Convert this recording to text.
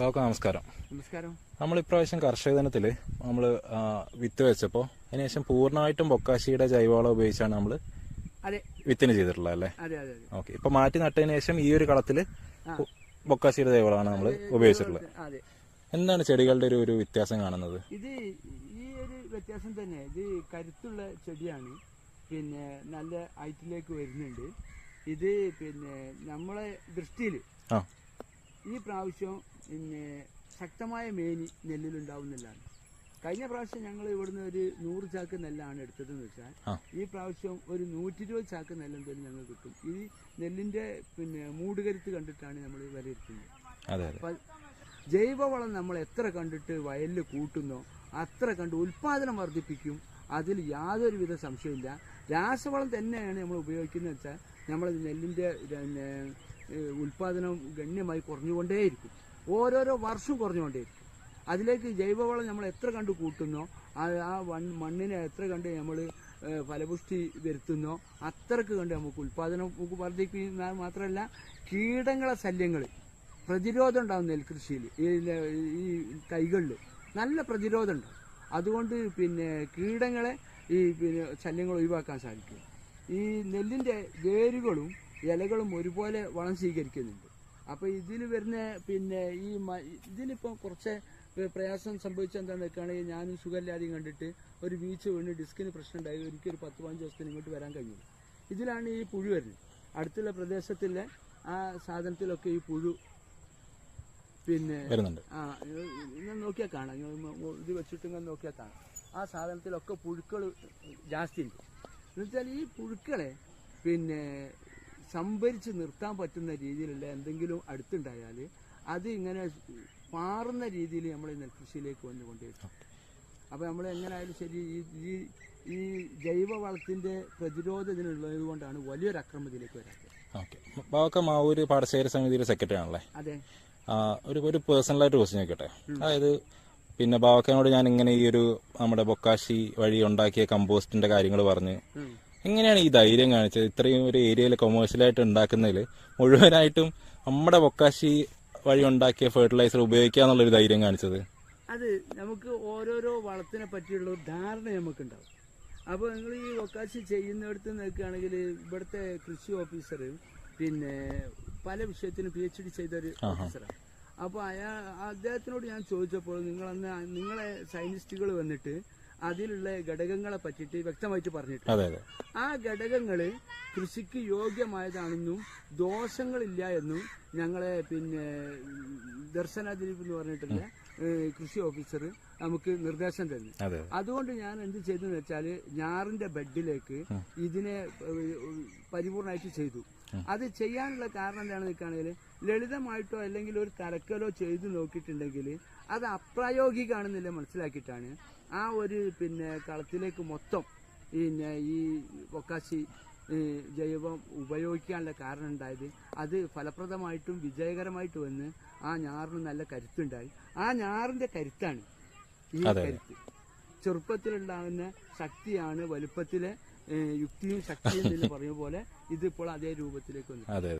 നമസ്കാരം. നമസ്കാരം. നമ്മൾ ഇപ്രാവശ്യം കർഷക ദിനത്തിൽ നമ്മൾ വിത്ത് വെച്ചപ്പോൾ അതിനുശേഷം പൂർണമായിട്ടും ബൊക്കാശിയുടെ ജൈവവളം ഉപയോഗിച്ചാണ് നമ്മൾ വിത്തിന് ചെയ്തിട്ടുള്ളത് അല്ലേ? ഓക്കെ. ഇപ്പൊ മാറ്റി നട്ടതിന് ശേഷം ഈ ഒരു കളത്തിൽ. ബൊക്കാശിയുടെ ജൈവളമാണ് നമ്മൾ ഉപയോഗിച്ചിട്ടുള്ളത്. എന്താണ് ചെടികളുടെ ഒരു ഒരു വ്യത്യാസം കാണുന്നത്? ഇത് ഈ ഒരു വ്യത്യാസം തന്നെ. ഇത് കരുത്തുള്ള ചെടിയാണ്. പിന്നെ നല്ല ഹൈറ്റിലേക്ക് വരുന്നുണ്ട്. ഇത് പിന്നെ നമ്മളെ ദൃഷ്ടിയിൽ ആ. ഈ പ്രാവശ്യം പിന്നെ ശക്തമായ മേനി നെല്ലിലുണ്ടാവുന്നില്ലാണ് കഴിഞ്ഞ പ്രാവശ്യം ഞങ്ങൾ ഇവിടുന്ന് ഒരു നൂറ് ചാക്ക് നെല്ലാണ് എടുത്തതെന്ന് വെച്ചാൽ ഈ പ്രാവശ്യം ഒരു നൂറ്റി ഇരുപത് ചാക്ക് നെല്ല് എന്തായാലും ഞങ്ങൾ കിട്ടും. ഈ നെല്ലിന്റെ പിന്നെ മൂടുകരുത്ത് കണ്ടിട്ടാണ് നമ്മൾ വിലയിരുത്തുന്നത് അപ്പൊ ജൈവവളം നമ്മൾ എത്ര കണ്ടിട്ട് വയലിൽ കൂട്ടുന്നോ അത്ര കണ്ട് ഉൽപാദനം വർദ്ധിപ്പിക്കും അതിൽ യാതൊരുവിധ സംശയമില്ല രാസവളം തന്നെയാണ് നമ്മൾ ഉപയോഗിക്കുന്നത് വെച്ചാൽ നമ്മൾ നെല്ലിന്റെ ഉൽപാദനം ഗണ്യമായി കുറഞ്ഞുകൊണ്ടേയിരിക്കും. ഓരോരോ വർഷം കുറഞ്ഞുകൊണ്ടേയിരിക്കും. അതിലേക്ക് ജൈവവളം നമ്മൾ എത്ര കണ്ട് കൂട്ടുന്നോ ആ മണ്ണിനെ എത്ര കണ്ട് നമ്മൾ ഫലപുഷ്ടി വരുത്തുന്നോ അത്രയ്ക്ക് കണ്ട് നമുക്ക് ഉൽപാദനം നമുക്ക് മാത്രമല്ല കീടങ്ങളെ ശല്യങ്ങൾ പ്രതിരോധം ഉണ്ടാവും നെൽകൃഷിയിൽ ഈ തൈകളിൽ നല്ല പ്രതിരോധം ഉണ്ടാവും. അതുകൊണ്ട് പിന്നെ കീടങ്ങളെ ഈ പിന്നെ ശല്യങ്ങൾ ഒഴിവാക്കാൻ സാധിക്കും. ഈ നെല്ലിന്റെ വേരുകളും ഇലകളും ഒരുപോലെ വളം സ്വീകരിക്കുന്നുണ്ട്. അപ്പോൾ ഇതിൽ വരുന്ന പിന്നെ ഈ ഇതിലിപ്പോ ഇതിലിപ്പോൾ കുറച്ച് പ്രയാസം സംഭവിച്ച എന്താണെന്ന് വെക്കുകയാണെങ്കിൽ ഞാനും സുഖമില്ലാതെ കണ്ടിട്ട് ഒരു വീഴ്ച വീണ് ഡിസ്കിന് പ്രശ്നം ഉണ്ടായി എനിക്കൊരു പത്ത് പതിനഞ്ച് ദിവസത്തിന് ഇങ്ങോട്ട് വരാൻ കഴിഞ്ഞില്ല ഇതിലാണ് ഈ പുഴു വരുന്നത്. അടുത്തുള്ള പ്രദേശത്തിലെ ആ സാധനത്തിലൊക്കെ ഈ പുഴു പിന്നെ ആ ഇങ്ങനെ നോക്കിയാൽ കാണാം. ഇത് വെച്ചിട്ട് ഇങ്ങനെ നോക്കിയാൽ കാണാം. ആ സാധനത്തിലൊക്കെ പുഴുക്കൾ ജാസ്തി ഉണ്ട് എന്നുവെച്ചാൽ ഈ പുഴുക്കളെ പിന്നെ സംഭരിച്ച് നിർത്താൻ പറ്റുന്ന രീതിയിലുള്ള എന്തെങ്കിലും അടുത്തുണ്ടായാൽ അത് ഇങ്ങനെ പാറുന്ന രീതിയിൽ നമ്മൾ നെൽകൃഷിയിലേക്ക് വന്നുകൊണ്ടിരിക്കും അപ്പോൾ നമ്മൾ എങ്ങനെയായാലും ശരി ഈ ഈ ജൈവവളത്തിന്റെ ജൈവ വളത്തിന്റെ പ്രതിരോധം ഇതിനുള്ളത് കൊണ്ടാണ് വലിയൊരു അക്രമത്തിലേക്ക് വരാത്തത്. ഓക്കെ. ബാവക്ക മാവൂര് പാടശേഖര സമിതിയുടെ സെക്രട്ടറി ആണല്ലേ? അതെ. ഒരു ഒരു പേഴ്സണലായിട്ട് ക്വസ്റ്റ്യൻ ചോദിക്കട്ടെ? അതായത് പിന്നെ ബാവക്കനോട് ഞാൻ ഇങ്ങനെ ഈ ഒരു നമ്മുടെ ബൊക്കാശി വഴി ഉണ്ടാക്കിയ കമ്പോസ്റ്റിന്റെ കാര്യങ്ങൾ പറഞ്ഞ്. എങ്ങനെയാണ് ഈ ധൈര്യം കാണിച്ചത്? ഇത്രയും ഒരു ഏരിയയിൽ കൊമേഴ്ഷ്യലായിട്ട് ഉണ്ടാക്കുന്നതിൽ മുഴുവനായിട്ടും നമ്മുടെ ബൊക്കാശി വഴി ഉണ്ടാക്കിയ ഫെർട്ടിലൈസർ ഉപയോഗിക്കുക എന്നുള്ളൊരു ധൈര്യം കാണിച്ചത്? അത് നമുക്ക് ഓരോരോ വളത്തിനെ പറ്റിയുള്ള ഒരു ധാരണ നമുക്കുണ്ടാവും. അപ്പോൾ നിങ്ങൾ ഈ ഒക്കാശി ചെയ്യുന്നിടത്ത് നിൽക്കുകയാണെങ്കിൽ ഇവിടുത്തെ കൃഷി ഓഫീസർ പിന്നെ പല വിഷയത്തിനും പി എച്ച് ഡി ചെയ്ത ഒരു ഓഫീസറാണ് അപ്പോൾ അയാൾ അദ്ദേഹത്തിനോട് ഞാൻ ചോദിച്ചപ്പോൾ നിങ്ങളന്ന് നിങ്ങളെ സയന്റിസ്റ്റുകൾ വന്നിട്ട് അതിലുള്ള ഘടകങ്ങളെ പറ്റിയിട്ട് വ്യക്തമായിട്ട് പറഞ്ഞിട്ടുണ്ട്. ആ ഘടകങ്ങൾ കൃഷിക്ക് യോഗ്യമായതാണെന്നും ദോഷങ്ങളില്ല എന്നും ഞങ്ങളെ പിന്നെ ദർശന ദിലീപ് എന്ന് പറഞ്ഞിട്ടുള്ള കൃഷി ഓഫീസർ നമുക്ക് നിർദ്ദേശം തന്നു അതെ അതുകൊണ്ട് ഞാൻ എന്ത് ചെയ്തെന്ന് വെച്ചാൽ ഞാറിന്റെ ബെഡിലേക്ക് ഇതിനെ പരിപൂർണമായിട്ട് ചെയ്തു. അത് ചെയ്യാനുള്ള കാരണം എന്താണെന്ന് വെക്കുകയാണെങ്കിൽ ലളിതമായിട്ടോ അല്ലെങ്കിൽ ഒരു തലക്കലോ ചെയ്തു നോക്കിയിട്ടുണ്ടെങ്കിൽ അത് അപ്രായോഗികമാണെന്നില്ല മനസ്സിലാക്കിയിട്ടാണ്. ആ ഒരു പിന്നെ കളത്തിലേക്ക് മൊത്തം ഈ ഈ ഒക്കാശി ജൈവം ഉപയോഗിക്കാനുള്ള കാരണം ഉണ്ടായത് അത് ഫലപ്രദമായിട്ടും വിജയകരമായിട്ടും വന്ന് ആ ഞാറിന് നല്ല കരുത്തുണ്ടായി. ആ ഞാറിന്റെ കരുത്താണ് ഈ. കരുത്ത്. ചെറുപ്പത്തിലുണ്ടാകുന്ന ശക്തിയാണ് വലുപ്പത്തിലെ യുക്തിയും ശക്തിയും പറഞ്ഞ പോലെ ഇതിപ്പോൾ അതേ രൂപത്തിലേക്ക് വന്നു.